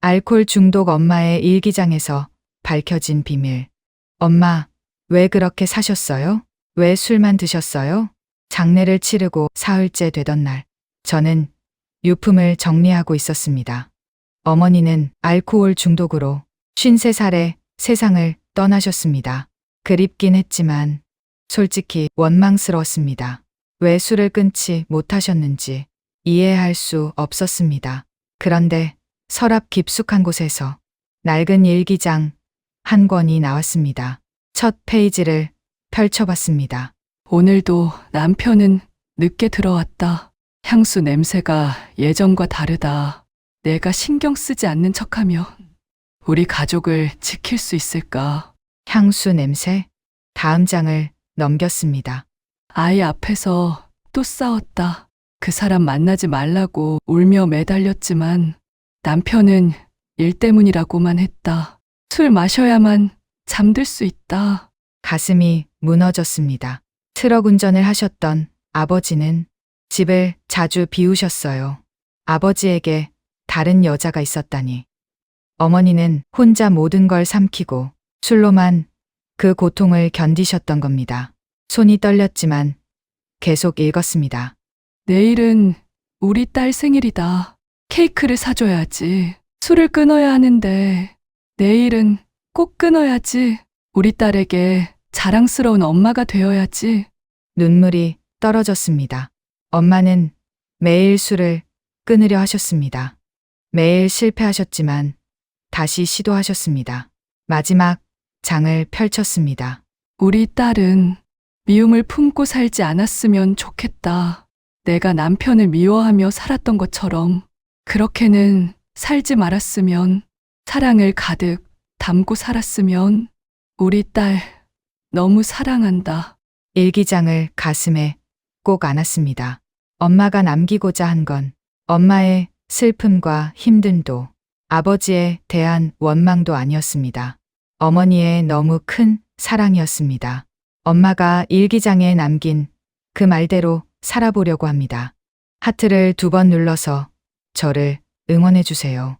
알코올 중독 엄마의 일기장에서 밝혀진 비밀. 엄마, 왜 그렇게 사셨어요? 왜 술만 드셨어요? 장례를 치르고 사흘째 되던 날, 저는 유품을 정리하고 있었습니다. 어머니는 알코올 중독으로 53살에 세상을 떠나셨습니다. 그립긴 했지만 솔직히 원망스러웠습니다. 왜 술을 끊지 못하셨는지 이해할 수 없었습니다. 그런데 서랍 깊숙한 곳에서 낡은 일기장 한 권이 나왔습니다. 첫 페이지를 펼쳐봤습니다. 오늘도 남편은 늦게 들어왔다. 향수 냄새가 예전과 다르다. 내가 신경 쓰지 않는 척하며 우리 가족을 지킬 수 있을까? 향수 냄새? 다음 장을 넘겼습니다. 아이 앞에서 또 싸웠다. 그 사람 만나지 말라고 울며 매달렸지만 남편은 일 때문이라고만 했다. 술 마셔야만 잠들 수 있다. 가슴이 무너졌습니다. 트럭 운전을 하셨던 아버지는 집을 자주 비우셨어요. 아버지에게 다른 여자가 있었다니. 어머니는 혼자 모든 걸 삼키고 술로만 그 고통을 견디셨던 겁니다. 손이 떨렸지만 계속 읽었습니다. 내일은 우리 딸 생일이다. 케이크를 사줘야지. 술을 끊어야 하는데 내일은 꼭 끊어야지. 우리 딸에게 자랑스러운 엄마가 되어야지. 눈물이 떨어졌습니다. 엄마는 매일 술을 끊으려 하셨습니다. 매일 실패하셨지만 다시 시도하셨습니다. 마지막 장을 펼쳤습니다. 우리 딸은 미움을 품고 살지 않았으면 좋겠다. 내가 남편을 미워하며 살았던 것처럼 그렇게는 살지 말았으면 사랑을 가득 담고 살았으면 우리 딸 너무 사랑한다. 일기장을 가슴에 꼭 안았습니다. 엄마가 남기고자 한 건 엄마의 슬픔과 힘듦도 아버지에 대한 원망도 아니었습니다. 어머니의 너무 큰 사랑이었습니다. 엄마가 일기장에 남긴 그 말대로 살아보려고 합니다. 하트를 두 번 눌러서 저를 응원해 주세요.